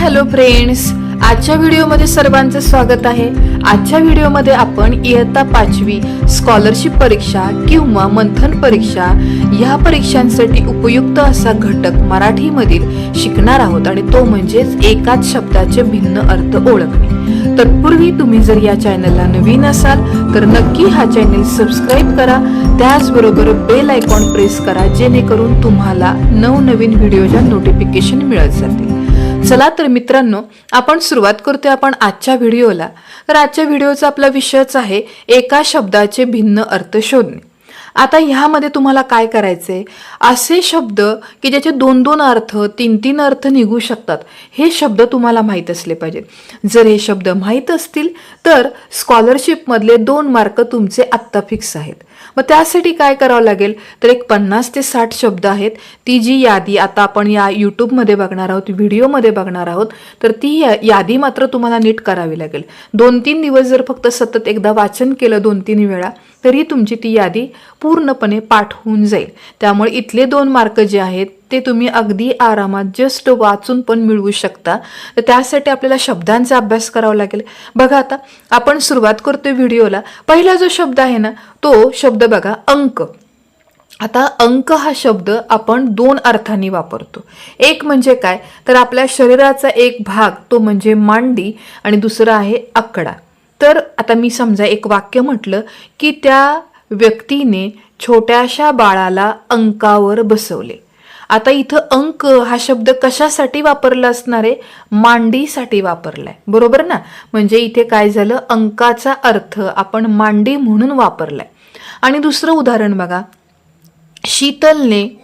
Hello friends आजच्या व्हिडिओमध्ये सर्वांचं स्वागत आहे. आजच्या व्हिडिओमध्ये आपण इयत्ता पाचवी स्कॉलरशिप परीक्षा किंवा मंथन परीक्षा ह्या परीक्षांसाठी उपयुक्त असा घटक मराठीमधील शिकणार आहोत आणि तो म्हणजेच एकाच शब्दाचे भिन्न अर्थ ओळखणे. तत्पूर्वी तुम्ही जर या चॅनलला नवीन असाल तर नक्की हा चॅनल सबस्क्राईब करा. त्याचबरोबर बेल आयकॉन प्रेस करा जेणेकरून तुम्हाला नवनवीन व्हिडिओच्या नोटिफिकेशन मिळत जातील. चला तर मित्रांनो आपण सुरुवात करतोय आपण आजच्या व्हिडिओला. तर आजच्या व्हिडिओचा आपला विषयच आहे एका शब्दाचे भिन्न अर्थ शोधणे. आता ह्यामध्ये तुम्हाला काय करायचंय? असे शब्द की ज्याचे दोन दोन अर्थ तीन तीन अर्थ निघू शकतात हे शब्द तुम्हाला माहीत असले पाहिजेत. जर हे शब्द माहीत असतील तर स्कॉलरशिपमधले दोन मार्क तुमचे आत्ता फिक्स आहेत. मग त्यासाठी काय करावं लागेल? तर एक पन्नास ते साठ शब्द आहेत. ती जी यादी आता आपण या यूट्यूबमध्ये बघणार आहोत व्हिडिओमध्ये बघणार आहोत तर ती या- यादी मात्र तुम्हाला नीट करावी लागेल. दोन तीन दिवस जर फक्त सतत एकदा वाचन केलं दोन तीन वेळा तरी तुमची ती यादी पूर्णपणे पाठ होऊन जाईल. त्यामुळे इथले दोन मार्क जे आहेत ते तुम्ही अगदी आरामात जस्ट वाचून पण मिळवू शकता. तर त्यासाठी आपल्याला शब्दांचा अभ्यास करावा लागेल. बघा आता आपण सुरुवात करतोय व्हिडिओला. पहिला जो शब्द आहे ना तो शब्द बघा अंक. आता अंक हा शब्द आपण दोन अर्थांनी वापरतो. एक म्हणजे काय? तर आपल्या शरीराचा एक भाग तो म्हणजे मांडी आणि दुसरा आहे आकडा. तर आता मी समजा एक वाक्य म्हटलं की त्या व्यक्तीने छोट्याशा बाळाला अंकावर बसवले. आता इथं अंक हा शब्द कशासाठी वापरला असणार आहे? मांडीसाठी वापरलाय. बरोबर ना? म्हणजे इथे काय झालं? अंकाचा अर्थ आपण मांडी म्हणून वापरलाय. आणि दुसरं उदाहरण बघा. शीतलने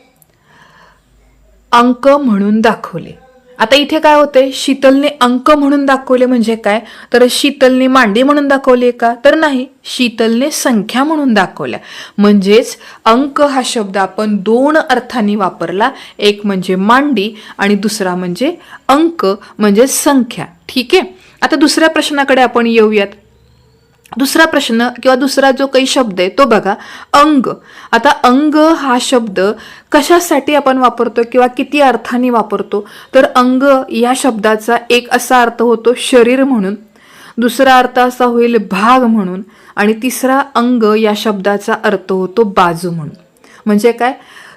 अंक म्हणून दाखवले. आता इथे काय होते शीतलने अंक म्हणून दाखवले म्हणजे काय? तर शीतलने मांडी म्हणून दाखवली का? तर नाही शीतलने संख्या म्हणून दाखवल्या. म्हणजेच अंक हा शब्द आपण दोन अर्थांनी वापरला. एक म्हणजे मांडी आणि दुसरा म्हणजे अंक म्हणजे संख्या. ठीक आहे? आता दुसऱ्या प्रश्नाकडे आपण येऊयात. दुसरा प्रश्न किंवा दुसरा जो काही शब्द आहे तो बघा अंग. आता अंग हा शब्द कशासाठी आपण वापरतो किंवा किती अर्थाने वापरतो? तर अंग या शब्दाचा एक असा अर्थ होतो शरीर म्हणून. दुसरा अर्थ असा होईल भाग म्हणून. आणि तिसरा अंग या शब्दाचा अर्थ होतो बाजू म्हणून. म्हणजे काय?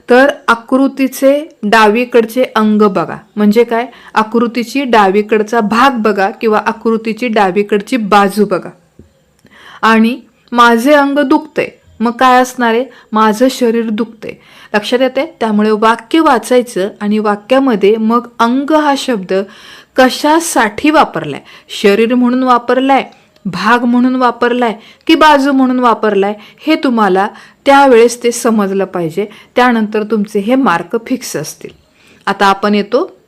तर आकृतीचे डावीकडचे अंग बघा. म्हणजे काय? आकृतीची डावीकडचा भाग बघा किंवा आकृतीची डावीकडची बाजू बघा. आणि माझे अंग दुखते. मग काय असणार आहे? माझं शरीर दुखते. लक्षात येते त्यामुळे वाक्य वाचायचं आणि वाक्यामध्ये मग अंग हा शब्द कशासाठी वापरलाय? शरीर म्हणून वापरलाय? भाग म्हणून वापरलाय? की बाजू म्हणून वापरलाय? हे तुम्हाला त्यावेळेस ते समजलं पाहिजे. त्यानंतर तुमचे हे मार्क फिक्स असतील. आता आपण येतो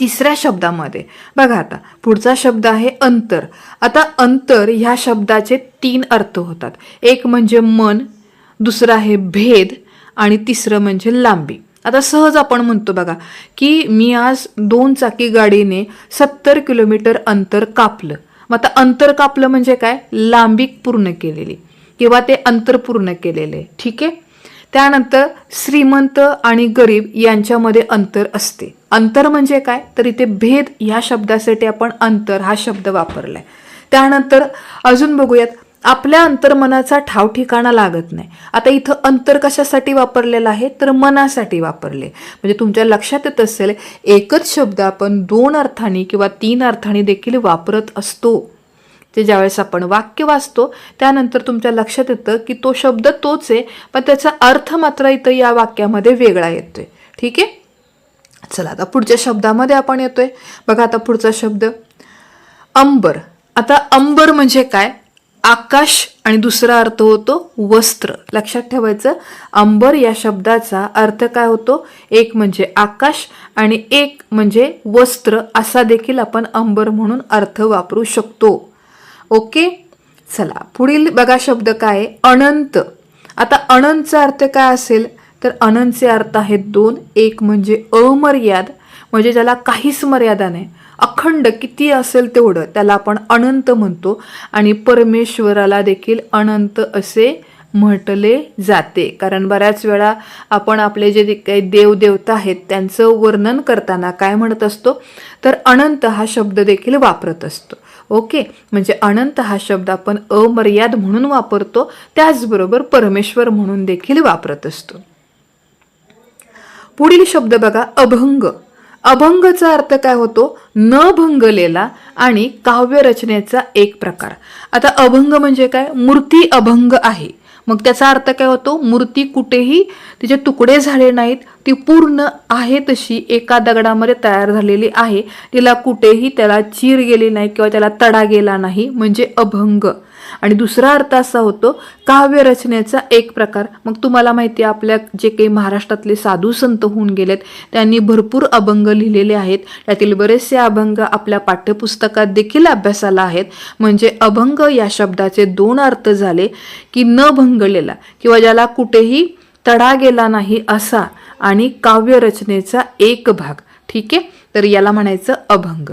तिसऱ्या शब्दामध्ये. बघा आता पुढचा शब्द आहे अंतर. आता अंतर ह्या शब्दाचे तीन अर्थ होतात. एक म्हणजे मन दुसरं आहे भेद आणि तिसरं म्हणजे लांबी. आता सहज आपण म्हणतो बघा की मी आज दोन चाकी गाडीने सत्तर किलोमीटर अंतर कापलं. मग आता अंतर कापलं म्हणजे काय? लांबी पूर्ण केलेली. किंवा ते अंतर पूर्ण केलेले. ठीक आहे? त्यानंतर श्रीमंत आणि गरीब यांच्यामध्ये अंतर असते. अंतर म्हणजे काय? तर इथे भेद ह्या शब्दासाठी आपण अंतर हा शब्द वापरलाय. त्यानंतर अजून बघूयात. आपल्या अंतर्मनाचा ठाव ठिकाणा लागत नाही. आता इथं अंतर कशासाठी वापरलेलं आहे? तर मनासाठी वापरले. म्हणजे तुमच्या लक्षात येत असेल एकच शब्द आपण दोन अर्थाने किंवा तीन अर्थाने देखील वापरत असतो. ते ज्यावेळेस आपण वाक्य वाचतो त्यानंतर तुमच्या लक्षात येतं की तो शब्द तोच आहे पण त्याचा अर्थ मात्र इथं या वाक्यामध्ये वेगळा येतोय. ठीक आहे? चला आता पुढच्या शब्दामध्ये आपण येतोय. बघा आता पुढचा शब्द. अंबर. आता अंबर म्हणजे काय? आकाश आणि दुसरा अर्थ होतो वस्त्र. लक्षात ठेवायचं अंबर या शब्दाचा अर्थ काय होतो? एक म्हणजे आकाश आणि एक म्हणजे वस्त्र असा देखील आपण अंबर म्हणून अर्थ वापरू शकतो. ओके? चला पुढील बघा शब्द काय आहे? अनंत. आता अनंतचा अर्थ काय असेल? तर अनंतचे अर्थ आहेत दोन. एक म्हणजे अमर्याद म्हणजे ज्याला काहीच मर्यादा नाही. अखंड किती असेल तेवढं त्याला आपण अनंत म्हणतो. आणि परमेश्वराला देखील अनंत असे म्हटले जाते. कारण बऱ्याच वेळा आपण आपले जे जे काही देवदेवता आहेत त्यांचं वर्णन करताना काय म्हणत असतो? तर अनंत हा शब्द देखील वापरत असतो. ओके? म्हणजे अनंत हा शब्द आपण अमर्याद म्हणून वापरतो त्याचबरोबर परमेश्वर म्हणून देखील वापरत असतो. पुढील शब्द बघा अभंग. अभंगचा अर्थ काय होतो? न भंगलेला आणि काव्यरचनेचा एक प्रकार. आता अभंग म्हणजे काय? मूर्ती अभंग आहे. मग त्याचा अर्थ काय होतो? मूर्ती कुठेही तिचे तुकडे झाले नाहीत. ती पूर्ण आहे तशी. एका दगडामध्ये तयार झालेली आहे. तिला कुठेही त्याला चीर गेली नाही किंवा त्याला तडा गेला नाही म्हणजे अभंग. आणि दुसरा अर्थ असा होतो काव्य रचनेचा एक प्रकार. मग तुम्हाला माहिती आहे आपल्या जे काही महाराष्ट्रातले साधू संत होऊन गेलेत त्यांनी भरपूर अभंग लिहिलेले आहेत. त्यातील बरेचसे अभंग आपल्या पाठ्यपुस्तकात देखील अभ्यासाला आहेत. म्हणजे अभंग या शब्दाचे दोन अर्थ झाले की न रंगलेला किंवा ज्याला कुठेही तडा गेला नाही असा आणि काव्यरचनेचा एक भाग ठीक आहे? तर याला म्हणायचं अभंग.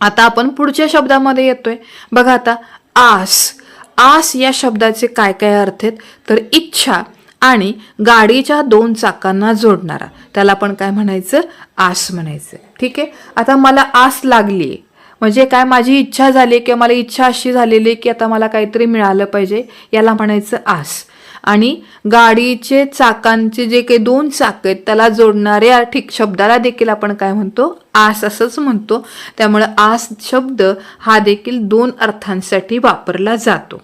आता आपण पुढच्या शब्दामध्ये येतोय. बघा आता आस. आस या शब्दाचे काय काय अर्थ आहेत? तर इच्छा आणि गाडीच्या दोन चाकांना जोडणारा. त्याला आपण काय म्हणायचं? आस म्हणायचं. ठीक आहे? आता मला आस लागली म्हणजे काय माझी इच्छा झाली किंवा मला इच्छा अशी झालेली की आता मला काहीतरी मिळालं पाहिजे याला म्हणायचं आस. आणि गाडीचे चाकांचे जे काही दोन चाक आहेत त्याला जोडणाऱ्या ठीक शब्दाला देखील आपण काय म्हणतो? आस असंच म्हणतो. त्यामुळे आस शब्द हा देखील दोन अर्थांसाठी वापरला जातो.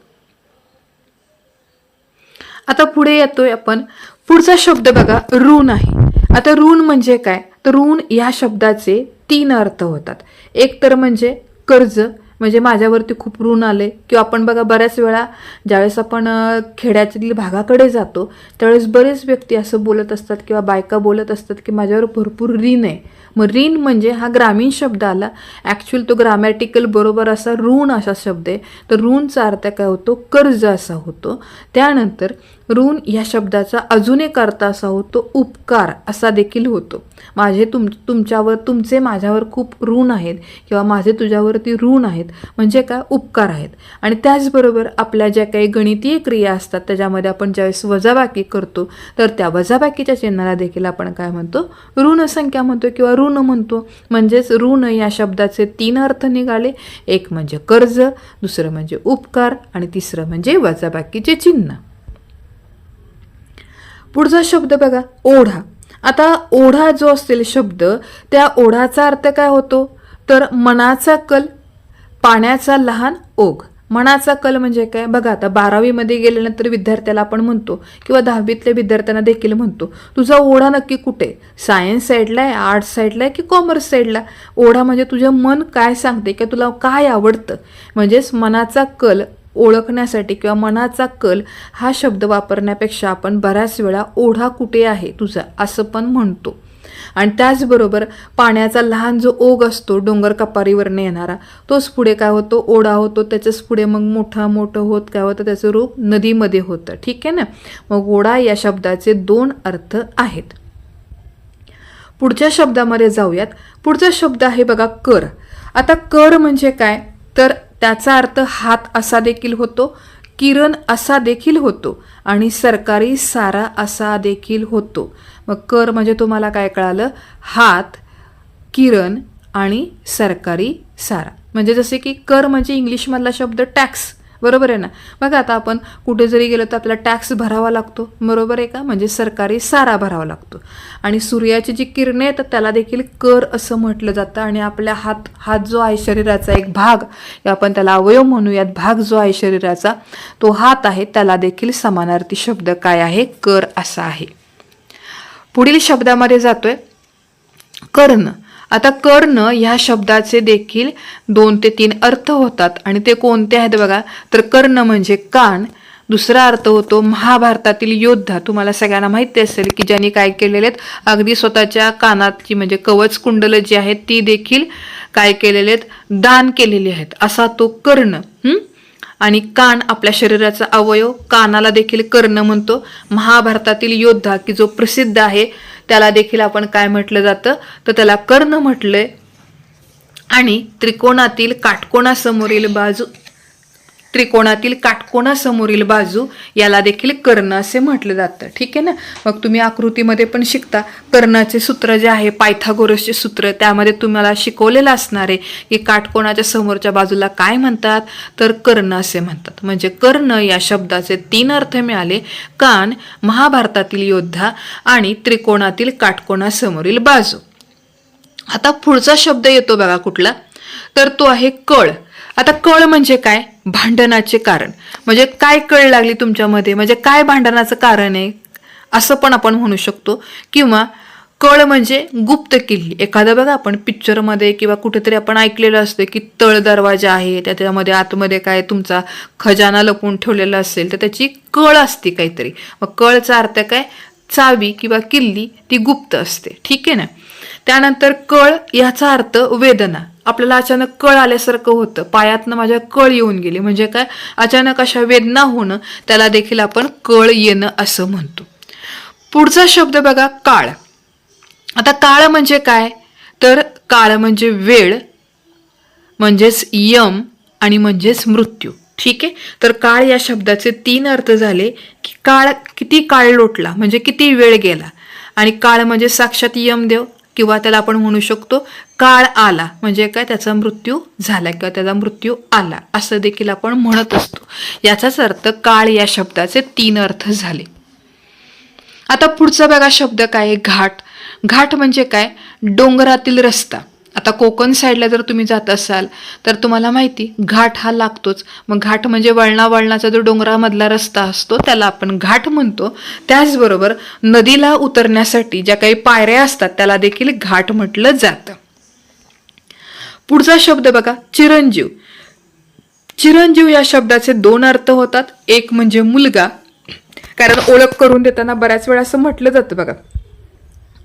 आता पुढे येतोय आपण. पुढचा शब्द बघा ऋण आहे. आता ऋण म्हणजे काय? तर ऋण या शब्दाचे तीन अर्थ होतात. एक तर म्हणजे कर्ज म्हणजे माझ्यावरती खूप ऋण आले किंवा आपण बघा बऱ्याच वेळा ज्यावेळेस आपण खेड्यातील भागाकडे जातो त्यावेळेस बरेच व्यक्ती असं बोलत असतात किंवा बायका बोलत असतात की माझ्यावर भरपूर ऋण आहे. मग ऋण म्हणजे हा ग्रामीण शब्द आला. ॲक्च्युअल तो ग्रामॅटिकल बरोबर असा ऋण असा शब्द आहे. तर ऋणचा अर्थ काय होतो? कर्ज असा होतो. त्यानंतर ऋण या शब्दाचा अजून एक अर्थ असा होतो उपकार असा देखील होतो. माझे तुम तुमच्यावर तुमचे माझ्यावर खूप ऋण आहेत किंवा माझे तुझ्यावरती ऋण आहेत. म्हणजे काय? उपकार आहेत. आणि त्याचबरोबर आपल्या ज्या काही गणितीय क्रिया असतात त्याच्यामध्ये आपण ज्यावेळेस वजाबाकी करतो तर त्या वजाबाकीच्या चिन्हाला देखील आपण काय म्हणतो? ऋण संख्या म्हणतो किंवा ऋण म्हणतो. म्हणजेच ऋण या शब्दाचे तीन अर्थ निघाले. एक म्हणजे कर्ज दुसरं म्हणजे उपकार आणि तिसरं म्हणजे वजाबाकीचे चिन्ह. पुढचा शब्द बघा ओढा. आता ओढा जो असेल शब्द त्या ओढाचा अर्थ काय होतो? तर मनाचा कल पाण्याचा लहान ओघ. मनाचा कल म्हणजे काय? बघा आता बारावीमध्ये गेल्यानंतर विद्यार्थ्याला आपण म्हणतो किंवा दहावीतल्या विद्यार्थ्यांना देखील म्हणतो तुझा ओढा नक्की कुठे? सायन्स साईडला आहे आर्ट्स साईडला आहे की कॉमर्स साईडला ओढा म्हणजे तुझं मन काय सांगते किंवा तुला काय आवडतं? म्हणजेच मनाचा कल ओळखण्यासाठी किंवा मनाचा कल हा शब्द वापरण्यापेक्षा आपण बऱ्याच वेळा ओढा कुठे आहे तुझा? असं पण म्हणतो. आणि त्याचबरोबर पाण्याचा लहान जो ओघ असतो डोंगर कपारीवरनं येणारा तोच पुढे काय होतो? ओढा होतो. त्याच्याच पुढे मग मोठा मोठं होत काय होतं? त्याचं रूप नदीमध्ये होतं. ठीक आहे ना? मग ओढा या शब्दाचे दोन अर्थ आहेत. पुढच्या शब्दामध्ये जाऊयात. पुढचा शब्द आहे बघा कर. आता कर म्हणजे काय? तर त्याचा अर्थ हात असा देखील होतो किरण असा देखील होतो आणि सरकारी सारा असा देखील होतो. मग कर म्हणजे तुम्हाला काय कळालं? हात किरण आणि सरकारी सारा. म्हणजे जसे की कर म्हणजे इंग्लिशमधला शब्द टॅक्स. बरोबर आहे ना? बघा आता आपण कुठे जरी गेलो तर आपल्याला टॅक्स भरावा लागतो. बरोबर आहे का? म्हणजे सरकारी सारा भरावा लागतो. आणि सूर्याची जी किरणे आहेत त्याला देखील कर असं म्हटलं जातं. आणि आपल्या हात हात जो आहे शरीराचा एक भाग आपण त्याला अवयव म्हणूयात. भाग जो आहे शरीराचा तो हात आहे त्याला देखील समानार्थी शब्द काय आहे? कर असा आहे. पुढील शब्दामध्ये जातोय. कर्ण. आता कर्ण ह्या शब्दाचे देखील दोन ते तीन अर्थ होतात आणि ते कोणते आहेत बघा. तर कर्ण म्हणजे कान. दुसरा अर्थ होतो महाभारतातील योद्धा. तुम्हाला सगळ्यांना माहिती असेल की ज्यांनी काय केलेले आहेत अगदी स्वतःच्या कानाची म्हणजे कवच कुंडलं जी आहेत ती देखील काय केलेले आहेत दान केलेली आहेत. असा तो कर्ण. आणि कान आपल्या शरीराचा अवयव कानाला देखील कर्ण म्हणतो. महाभारतातील योद्धा की जो प्रसिद्ध आहे त्याला देखील आपण काय म्हटलं जातं? तर त्याला कर्ण म्हटलंय. आणि त्रिकोणातील काटकोणासमोरील बाजू त्रिकोणातील काटकोणासमोरील बाजू याला देखील कर्ण असे म्हटलं जातं. ठीक आहे ना? मग तुम्ही आकृतीमध्ये पण शिकता. कर्णाचे सूत्र जे आहे पायथागोरसचे सूत्र त्यामध्ये तुम्हाला शिकवलेलं असणार आहे की काटकोणाच्या समोरच्या बाजूला काय म्हणतात? तर कर्ण असे म्हणतात. म्हणजे कर्ण या शब्दाचे तीन अर्थ मिळाले. कान महाभारतातील योद्धा आणि त्रिकोणातील काटकोणासमोरील बाजू. आता पुढचा शब्द येतो बघा कुठला? तर तो आहे कळ. आता कळ म्हणजे काय? भांडणाचे कारण. म्हणजे काय कळ लागली तुमच्यामध्ये? म्हणजे काय भांडणाचं कारण आहे? असं पण आपण म्हणू शकतो. किंवा कळ म्हणजे गुप्त किल्ली. एखादा बघा आपण पिक्चरमध्ये किंवा कुठेतरी आपण ऐकलेलं असतं की तळ दरवाजा आहे त्याच्यामध्ये आतमध्ये काय तुमचा खजाना लपवून ठेवलेला असेल तर त्याची कळ असते काहीतरी. मग कळचा अर्थ काय? चावी किंवा किल्ली ती गुप्त असते. ठीक आहे ना? त्यानंतर कळ याचा अर्थ वेदना. आपल्याला अचानक कळ आल्यासारखं होतं. पायातनं माझ्या कळ येऊन गेली. म्हणजे काय? अचानक अशा वेदना होणं त्याला देखील आपण कळ येणं असं म्हणतो. पुढचा शब्द बघा काळ. आता काळ म्हणजे काय? तर काळ म्हणजे वेळ म्हणजेच यम आणि म्हणजेच मृत्यू. ठीक आहे? तर काळ या शब्दाचे तीन अर्थ झाले की काळ किती काळ लोटला म्हणजे किती वेळ गेला. आणि काळ म्हणजे साक्षात यमदेव. किंवा त्याला आपण म्हणू शकतो काळ आला म्हणजे काय त्याचा मृत्यू झाला किंवा त्याचा मृत्यू आला असं देखील आपण म्हणत असतो. याचाच अर्थ काळ या शब्दाचे तीन अर्थ झाले. आता पुढचा बघा शब्द काय आहे? घाट. घाट म्हणजे काय? डोंगरातील रस्ता. आता कोकण साईडला जर तुम्ही जात असाल तर तुम्हाला माहिती घाट हा लागतोच. मग घाट म्हणजे वळणा वळणाचा जो डोंगरामधला रस्ता असतो त्याला आपण घाट म्हणतो. त्याचबरोबर नदीला उतरण्यासाठी ज्या काही पायऱ्या असतात त्याला देखील घाट म्हटलं जातं. पुढचा शब्द बघा चिरंजीव. चिरंजीव या शब्दाचे दोन अर्थ होतात. एक म्हणजे मुलगा. कारण ओळख करून देताना बऱ्याच वेळा असं म्हटलं जातं बघा.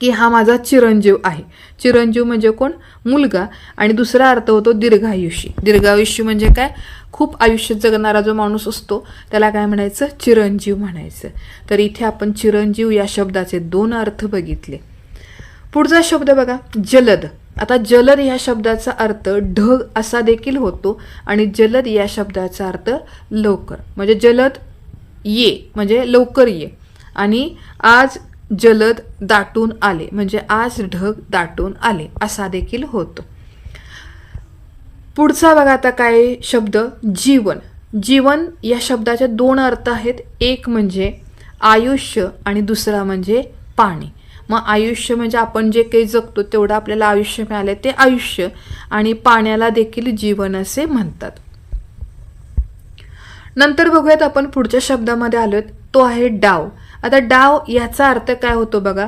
की हा माझा चिरंजीव आहे. चिरंजीव म्हणजे कोण? मुलगा. आणि दुसरा अर्थ होतो दीर्घायुषी. दीर्घायुष्य म्हणजे काय? खूप आयुष्य जगणारा जो माणूस असतो त्याला काय म्हणायचं? चिरंजीव म्हणायचं. तर इथे आपण चिरंजीव या शब्दाचे दोन अर्थ बघितले. पुढचा शब्द बघा जलद. आता जलद या शब्दाचा अर्थ ढग असा देखील होतो आणि जलद या शब्दाचा अर्थ लवकर. म्हणजे जलद ये म्हणजे लवकर ये. आणि आज जलद दाटून आले. म्हणजे आज ढग दाटून आले. असा देखील होतो. पुढचा बघा आता काय शब्द? जीवन. जीवन या शब्दाचे दोन अर्थ आहेत. एक म्हणजे आयुष्य आणि दुसरा म्हणजे पाणी. मग आयुष्य म्हणजे आपण जे काही जगतो तेवढं आपल्याला आयुष्य मिळाले ते आयुष्य आणि पाण्याला देखील जीवन असे म्हणतात. नंतर बघूयात आपण पुढच्या शब्दामध्ये आलोत. तो आहे डाव. आता डाव याचा अर्थ काय होतो बघा?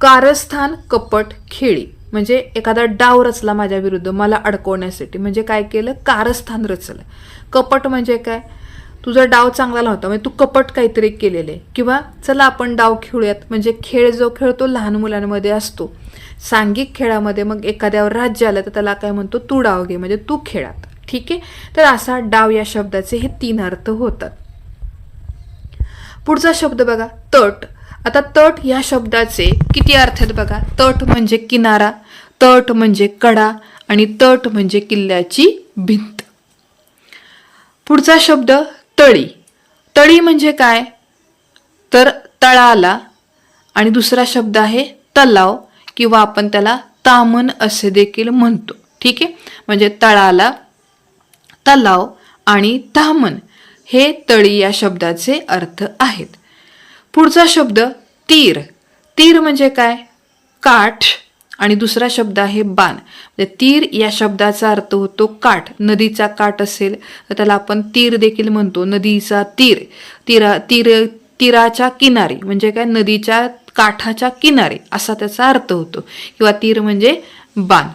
कारस्थान कपट खेळी. म्हणजे एखादा डाव रचला माझ्या विरुद्ध मला अडकवण्यासाठी. म्हणजे काय केलं? कारस्थान रचलं. कपट म्हणजे काय? तुझा डाव चांगला होता म्हणजे तू कपट काहीतरी केलेले किंवा चला आपण डाव खेळूयात. म्हणजे खेळ जो खेळतो लहान मुलांमध्ये असतो. सांघिक खेळामध्ये मग एखाद्यावर राज्य आलं तर त्याला काय म्हणतो? तू डाव घे. म्हणजे तू खेळात. ठीक आहे? तर असा डाव या शब्दाचे हे तीन अर्थ होतात. पुढचा शब्द बघा तट. आता तट ह्या शब्दाचे किती अर्थ आहेत बघा? तट म्हणजे किनारा तट म्हणजे कडा आणि तट म्हणजे किल्ल्याची भिंत. पुढचा शब्द तळी. तळी म्हणजे काय? तर तळाला आणि दुसरा शब्द आहे तलाव किंवा आपण त्याला तामन असे देखील म्हणतो. ठीक आहे? म्हणजे तळाला तलाव आणि तामन. हे तळी या शब्दाचे अर्थ आहेत. पुढचा शब्द तीर. तीर म्हणजे काय? काठ. आणि दुसरा शब्द आहे बाण. म्हणजे तीर या शब्दाचा अर्थ होतो काठ. नदीचा काठ असेल तर त्याला आपण तीर देखील म्हणतो. नदीचा तीर. तीरा तीर तीराच्या किनारी. म्हणजे काय? नदीच्या काठाच्या किनारी. असा त्याचा अर्थ होतो. किंवा तीर म्हणजे बाण.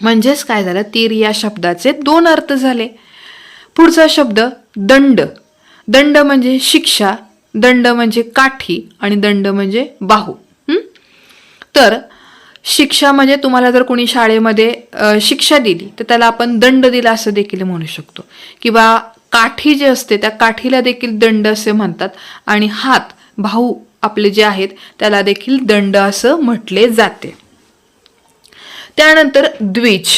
म्हणजेच काय झालं? तीर या शब्दाचे दोन अर्थ झाले. पुढचा शब्द दंड. दंड म्हणजे शिक्षा दंड म्हणजे काठी आणि दंड म्हणजे बाहू. तर शिक्षा म्हणजे तुम्हाला जर कोणी शाळेमध्ये शिक्षा दिली तर त्याला आपण दंड दिला असं देखील म्हणू शकतो. किंवा काठी जे असते त्या काठीला देखील दंड असे म्हणतात आणि हात भाऊ आपले जे आहेत त्याला देखील दंड असं म्हटले जाते. त्यानंतर द्विज.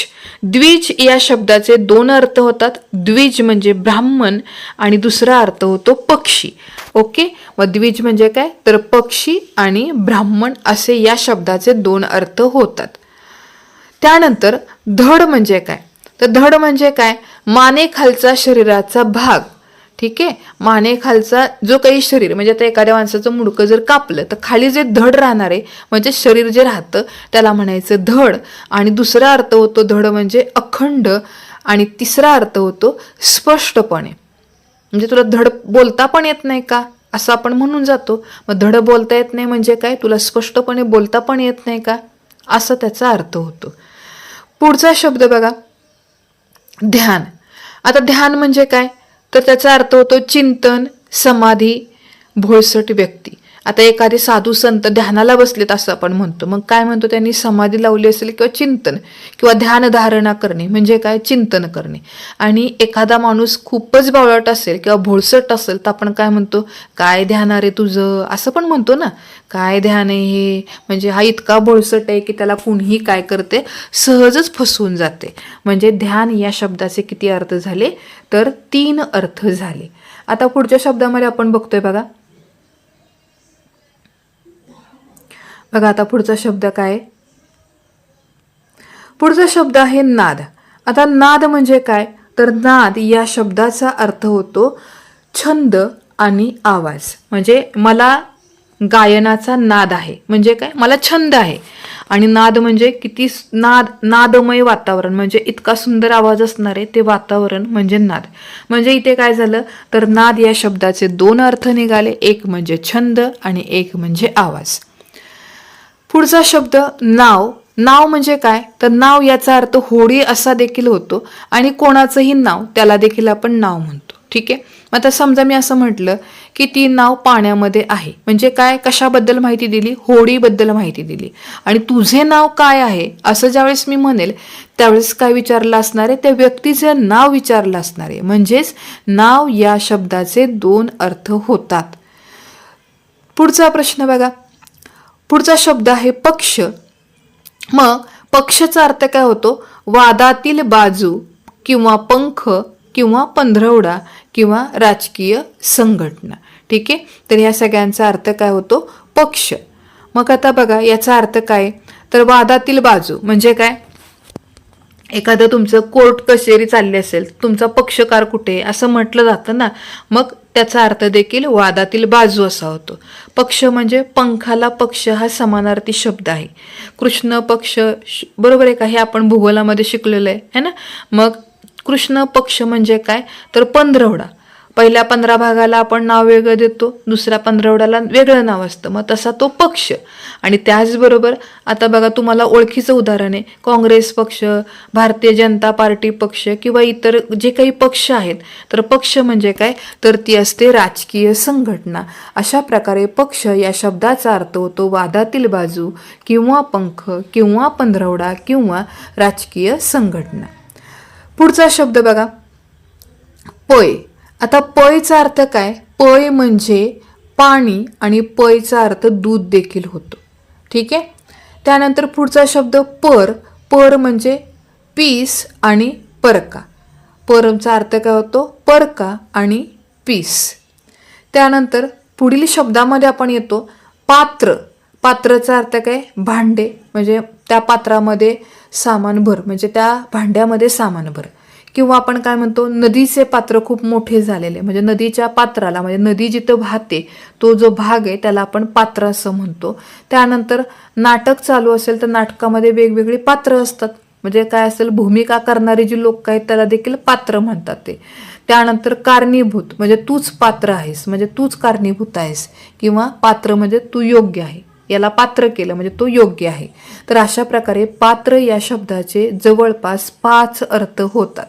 द्विज या शब्दाचे दोन अर्थ होतात. द्विज म्हणजे ब्राह्मण आणि दुसरा अर्थ होतो पक्षी. ओके? व द्विज म्हणजे काय? तर पक्षी आणि ब्राह्मण असे या शब्दाचे दोन अर्थ होतात. त्यानंतर धड म्हणजे काय? तर धड म्हणजे काय? मानेखालचा शरीराचा भाग. ठीक आहे? मानेखालचा जो काही शरीर म्हणजे आता एखाद्या माणसाचं मुडकं जर कापलं तर खाली जे धड राहणार आहे म्हणजे शरीर जे राहतं त्याला म्हणायचं धड. आणि दुसरा अर्थ होतो धड म्हणजे अखंड. आणि तिसरा अर्थ होतो स्पष्टपणे. म्हणजे तुला धड बोलता पण येत नाही का? असं आपण म्हणून जातो. मग धड बोलता येत नाही म्हणजे काय? तुला स्पष्टपणे बोलता पण येत नाही का? असं त्याचा अर्थ होतो. पुढचा शब्द बघा. ध्यान. आता ध्यान म्हणजे काय? तर त्याचा अर्थ होतो चिंतन समाधी भोळसट व्यक्ती. आता एखादे साधू संत ध्यानाला बसलेत असं आपण म्हणतो. मग काय म्हणतो? त्यांनी समाधी लावली असेल किंवा चिंतन किंवा ध्यानधारणा करणे म्हणजे काय? चिंतन करणे. आणि एखादा माणूस खूपच बावळट असेल किंवा भोळसट असेल तर आपण काय म्हणतो? काय ध्यान रे तुझं? असं पण म्हणतो ना. काय ध्यान आहे हे? म्हणजे हा इतका भोळसट आहे की त्याला कुणीही काय करते? सहजच फसवून जाते. म्हणजे ध्यान या शब्दाचे किती अर्थ झाले? तर तीन अर्थ झाले. आता पुढच्या शब्दामध्ये आपण बघतोय बघा. बघा आता पुढचा शब्द काय? पुढचा शब्द आहे नाद. आता नाद म्हणजे काय? तर नाद या शब्दाचा अर्थ होतो छंद आणि आवाज. म्हणजे मला गायनाचा नाद आहे. म्हणजे काय? मला छंद आहे. आणि नाद म्हणजे किती नाद नादमय वातावरण. म्हणजे इतका सुंदर आवाज असणार आहे ते वातावरण म्हणजे नाद. म्हणजे इथे काय झालं? तर नाद या शब्दाचे दोन अर्थ निघाले. एक म्हणजे छंद आणि एक म्हणजे आवाज. पुढचा शब्द नाव. नाव म्हणजे काय? तर नाव याचा अर्थ होडी असा देखील होतो आणि कोणाचंही नाव त्याला देखील आपण नाव म्हणतो. ठीक आहे? मग आता समजा मी असं म्हटलं की ती नाव पाण्यामध्ये आहे. म्हणजे काय? कशाबद्दल माहिती दिली? होडीबद्दल माहिती दिली. आणि तुझे नाव काय आहे? असं ज्यावेळेस मी म्हणेल त्यावेळेस काय विचारलं असणार आहे? त्या व्यक्तीचं नाव विचारलं असणार आहे. म्हणजेच नाव या शब्दाचे दोन अर्थ होतात. पुढचा प्रश्न बघा. पुढचा शब्द आहे पक्ष. मग पक्षाचा अर्थ काय होतो? वादातील बाजू किंवा पंख किंवा पंधरवडा किंवा राजकीय संघटना. ठीक आहे? तर या सगळ्यांचा अर्थ काय होतो? पक्ष. मग आता बघा याचा अर्थ काय? तर वादातील बाजू म्हणजे काय? एखादं तुमचं कोर्ट कचेरी चालली असेल तुमचा पक्षकार कुठे असं म्हटलं जातं ना मग त्याचा अर्थ देखील वादातील बाजू असा होतो. पक्ष म्हणजे पंखाला पक्ष हा समानार्थी शब्द आहे. कृष्ण पक्ष श- बरोबर आहे का? हे आपण भूगोलामध्ये शिकलेलं आहे है ना? मग कृष्ण पक्ष म्हणजे काय? तर पंधरवडा. पहिल्या पंधरा भागाला आपण नाव वेगळं देतो दुसऱ्या पंधरवड्याला वेगळं नाव असतं. मग तसा तो पक्ष. आणि त्याचबरोबर आता बघा तुम्हाला ओळखीचं उदाहरण आहे. काँग्रेस पक्ष भारतीय जनता पार्टी पक्ष किंवा इतर जे काही पक्ष आहेत. तर पक्ष म्हणजे काय? तर ती असते राजकीय संघटना. अशा प्रकारे पक्ष या शब्दाचा अर्थ होतो वादातील बाजू किंवा पंख किंवा पंधरवडा किंवा राजकीय संघटना. पुढचा शब्द बघा. पोय आता पयचा अर्थ काय? पय म्हणजे पाणी आणि पयचा अर्थ दूध देखील होतो. ठीक आहे? त्यानंतर पुढचा शब्द पर. पर म्हणजे पीस आणि परका. परमचा अर्थ काय होतो? परका आणि पीस. त्यानंतर पुढील शब्दामध्ये आपण येतो पात्र. पात्रचा अर्थ काय? भांडे. म्हणजे त्या पात्रामध्ये सामान भर. म्हणजे त्या भांड्यामध्ये सामान भर. किंवा आपण काय म्हणतो नदीचे पात्र खूप मोठे झालेले. म्हणजे नदीच्या पात्राला म्हणजे नदी जिथं वाहते तो जो भाग आहे त्याला आपण पात्र असं म्हणतो. त्यानंतर नाटक चालू असेल तर नाटकामध्ये वेगवेगळी पात्र असतात. म्हणजे काय असेल भूमिका करणारी जी लोक आहेत त्याला देखील पात्र म्हणतात ते. त्यानंतर कारणीभूत म्हणजे तूच पात्र आहेस म्हणजे तूच कारणीभूत आहेस किंवा पात्र म्हणजे तू योग्य आहे. याला पात्र केलं म्हणजे तो योग्य आहे. तर अशा प्रकारे पात्र या शब्दाचे जवळपास पाच अर्थ होतात.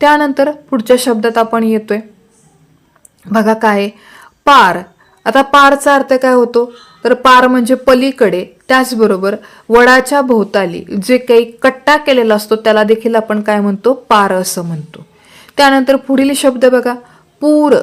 त्यानंतर पुढच्या शब्दात आपण येतोय. बघा काय आहे? पार. आता पारचा अर्थ काय होतो? तर पार म्हणजे पलीकडे. त्याचबरोबर वडाच्या भोवताली जे काही कट्टा केलेला असतो त्याला देखील आपण काय म्हणतो? पार असं म्हणतो. त्यानंतर पुढील शब्द बघा. पूर.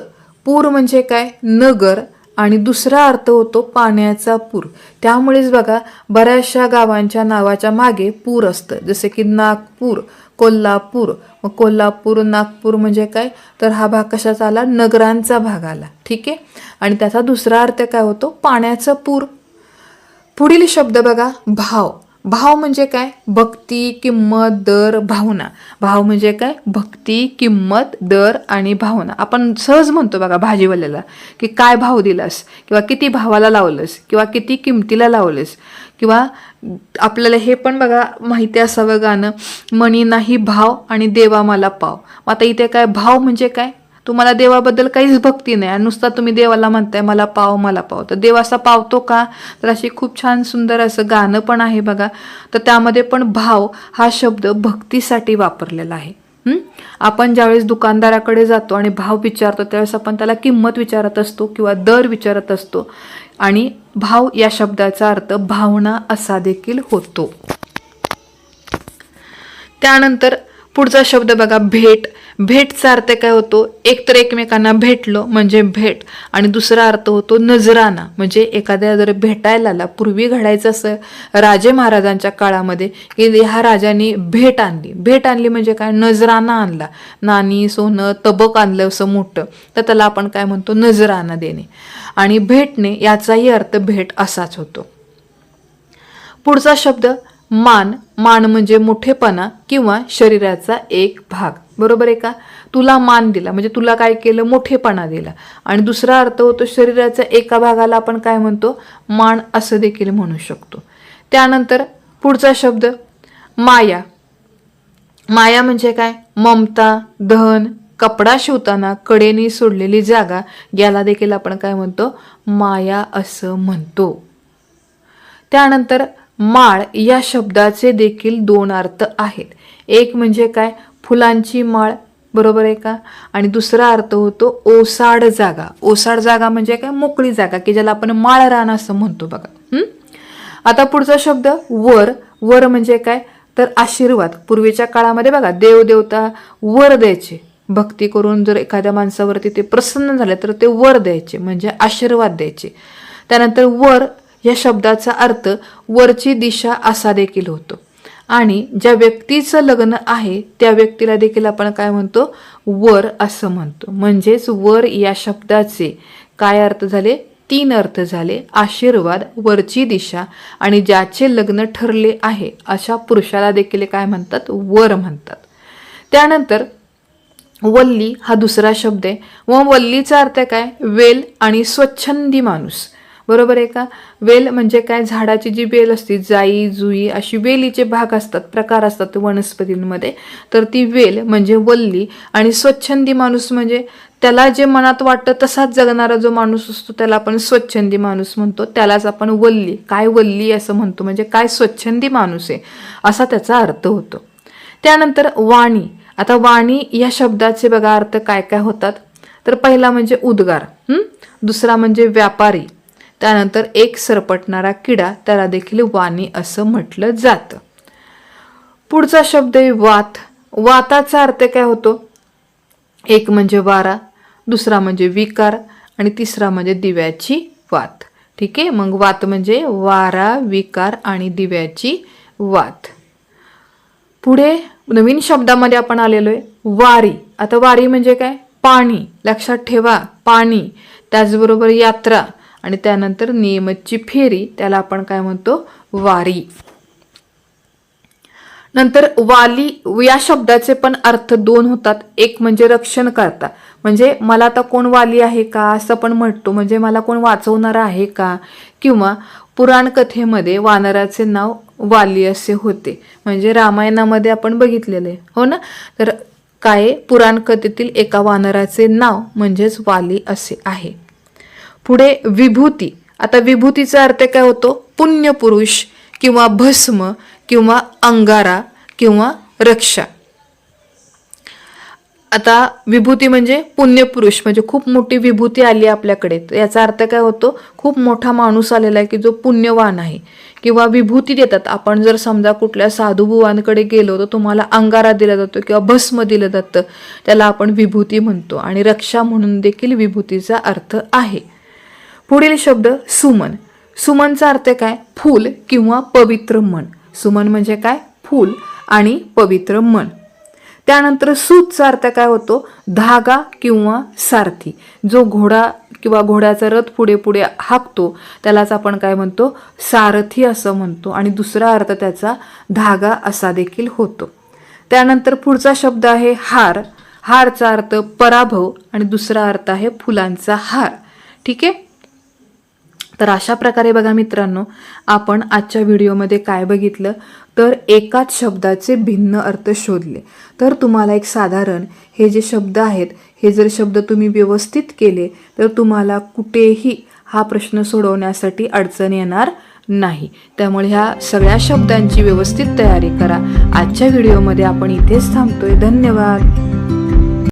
पूर म्हणजे काय? नगर. आणि दुसरा अर्थ होतो पाण्याचा पूर. त्यामुळेच बघा बऱ्याचशा गावांच्या नावाच्या मागे पूर असतं. जसे की नागपूर कोल्हापूर. मग कोल्हापूर नागपूर म्हणजे काय? तर हा भाग कशाचा आला? नगरांचा भाग आला. ठीक आहे? आणि त्याचा दुसरा अर्थ काय होतो? पाण्याचा पूर. पुढील शब्द बघा भाव. भाव म्हणजे काय? भक्ती किंमत दर भावना. भाव म्हणजे काय? भक्ती किंमत दर आणि भावना. आपण सहज म्हणतो बघा भाजीवाल्याला की काय भाव दिलास किंवा किती भावाला लावलंस किंवा किती किमतीला लावलंस किंवा आपल्याला हे पण बघा माहिती असावं गाणं मणी नाही भाव आणि देवा मला पाव. मग आता इथे काय? भाव म्हणजे काय? तुम्हाला देवाबद्दल काहीच भक्ती नाही. आणि नुसता तुम्ही देवाला म्हणताय मला पाव मला पाव. तर देव असा पावतो का? तर अशी खूप छान सुंदर असं गाणं पण आहे बघा. तर त्यामध्ये पण भाव हा शब्द भक्तीसाठी वापरलेला आहे. आपण ज्यावेळेस दुकानदाराकडे जातो आणि भाव विचारतो त्यावेळेस आपण त्याला किंमत विचारत असतो किंवा दर विचारत असतो. आणि भाव या शब्दाचा अर्थ भावना असा देखील होतो. त्यानंतर पुढचा शब्द बघा भेट. भेटचा अर्थ काय होतो? एकतर एकमेकांना भेटलो म्हणजे भेट आणि दुसरा अर्थ होतो नजराना. म्हणजे एखाद्या जर भेटायला आला पूर्वी घडायचं असं राजे महाराजांच्या काळामध्ये की ह्या राजांनी भेट आणली. भेट आणली म्हणजे काय? नजराना आणला. नाणी सोनं तबक आणलं असं मोठं. तर त्याला आपण काय म्हणतो? नजराना देणे. आणि भेटणे याचाही अर्थ भेट असाच होतो. पुढचा शब्द मान मान म्हणजे मोठेपणा किंवा शरीराचा एक भाग. बरोबर आहे का? तुला मान दिला म्हणजे तुला काय केलं? मोठेपणा दिला. आणि दुसरा अर्थ होतो शरीराच्या एका भागाला आपण काय म्हणतो? मान असं देखील म्हणू शकतो. त्यानंतर पुढचा शब्द माया. माया म्हणजे काय? ममता धन कपडा शिवताना कडेने सोडलेली जागा याला देखील आपण काय म्हणतो? माया असं म्हणतो. त्यानंतर माळ या शब्दाचे देखील दोन अर्थ आहेत. एक म्हणजे काय? फुलांची माळ बरोबर आहे का? आणि दुसरा अर्थ होतो ओसाड जागा. ओसाड जागा म्हणजे काय? मोकळी जागा की ज्याला आपण माळ रान असं म्हणतो बघा. आता पुढचा शब्द वर. वर म्हणजे काय? तर आशीर्वाद. पूर्वीच्या काळामध्ये बघा देवदेवता वर द्यायचे. भक्ती करून जर एखाद्या माणसावरती ते प्रसन्न झाले तर ते वर द्यायचे म्हणजे आशीर्वाद द्यायचे. त्यानंतर वर या शब्दाचा अर्थ वरची दिशा असा देखील होतो. आणि ज्या व्यक्तीचं लग्न आहे त्या व्यक्तीला देखील आपण काय म्हणतो? वर असं म्हणतो. म्हणजेच वर या शब्दाचे काय अर्थ झाले? तीन अर्थ झाले. आशीर्वाद वरची दिशा आणि ज्याचे लग्न ठरले आहे अशा पुरुषाला देखील काय म्हणतात? वर म्हणतात. त्यानंतर वल्ली हा दुसरा शब्द आहे. व वल्लीचा अर्थ काय? वेल आणि स्वच्छंदी माणूस. बरोबर आहे का? वेल म्हणजे काय? झाडाची जी वेल असते जाई जुई अशी वेलीचे भाग असतात प्रकार असतात वनस्पतींमध्ये. तर ती वेल म्हणजे वल्ली आणि स्वच्छंदी माणूस म्हणजे त्याला जे मनात वाटतं तसाच जगणारा जो माणूस असतो त्याला आपण स्वच्छंदी माणूस म्हणतो. त्यालाच आपण वल्ली काय वल्ली असं म्हणतो म्हणजे काय स्वच्छंदी माणूस आहे असा त्याचा अर्थ होतो. त्यानंतर वाणी. आता वाणी या शब्दाचे बघा अर्थ काय काय होतात? तर पहिला म्हणजे उद्गार दुसरा म्हणजे व्यापारी. त्यानंतर एक सरपटणारा किडा त्याला देखील वाणी असं म्हटलं जातं. पुढचा शब्द आहे वात. वाताचा अर्थ काय होतो? एक म्हणजे वारा दुसरा म्हणजे विकार आणि तिसरा म्हणजे दिव्याची वात. ठीक आहे? मग वात म्हणजे वारा विकार आणि दिव्याची वात. पुढे नवीन शब्दामध्ये आपण आलेलो आहे वारी. आता वारी म्हणजे काय? पाणी. लक्षात ठेवा पाणी. त्याचबरोबर यात्रा. आणि त्यानंतर नियमितची फेरी त्याला आपण काय म्हणतो? वारी. नंतर वाली या शब्दाचे पण अर्थ दोन होतात. एक म्हणजे रक्षण करता. म्हणजे मला आता कोण वाली आहे का? असं पण म्हणतो. म्हणजे मला कोण वाचवणार आहे का? किंवा पुराण कथेमध्ये वानराचे नाव वाली असे होते. म्हणजे रामायणामध्ये आपण बघितलेले हो ना? तर काय पुराण कथेतील एका वानराचे नाव म्हणजेच वाली असे आहे. पुढे विभूती. आता विभूतीचा अर्थ काय होतो? पुण्यपुरुष किंवा भस्म किंवा अंगारा किंवा रक्षा. आता विभूती म्हणजे पुण्यपुरुष म्हणजे खूप मोठी विभूती आली आपल्याकडे. तर याचा अर्थ काय होतो? खूप मोठा माणूस आलेला आहे की जो पुण्यवान आहे. किंवा विभूती देतात. आपण जर समजा कुठल्या साधुबुवांकडे गेलो तर तुम्हाला अंगारा दिला जातो किंवा भस्म दिलं जातं. त्याला आपण विभूती म्हणतो. आणि रक्षा म्हणून देखील विभूतीचा अर्थ आहे. पुढील शब्द सुमन. सुमनचा अर्थ काय? फूल किंवा पवित्र मन. सुमन म्हणजे काय? फूल आणि पवित्र मन. त्यानंतर सूतचा अर्थ काय होतो? धागा किंवा सारथी. जो घोडा किंवा घोड्याचा रथ पुढे पुढे हाकतो त्यालाच आपण काय म्हणतो? सारथी असं म्हणतो. आणि दुसरा अर्थ त्याचा धागा असा देखील होतो. त्यानंतर पुढचा शब्द आहे हार. हारचा अर्थ पराभव आणि दुसरा अर्थ आहे फुलांचा हार. ठीक आहे? तर अशा प्रकारे बघा मित्रांनो आपण आजच्या व्हिडिओमध्ये काय बघितलं? तर एकाच शब्दाचे भिन्न अर्थ शोधले. तर तुम्हाला एक साधारण हे जे शब्द आहेत हे जर शब्द तुम्ही व्यवस्थित केले तर तुम्हाला कुठेही हा प्रश्न सोडवण्यासाठी अडचण येणार नाही. त्यामुळे ह्या सगळ्या शब्दांची व्यवस्थित तयारी करा. आजच्या व्हिडिओमध्ये आपण इथेच थांबतोय. धन्यवाद.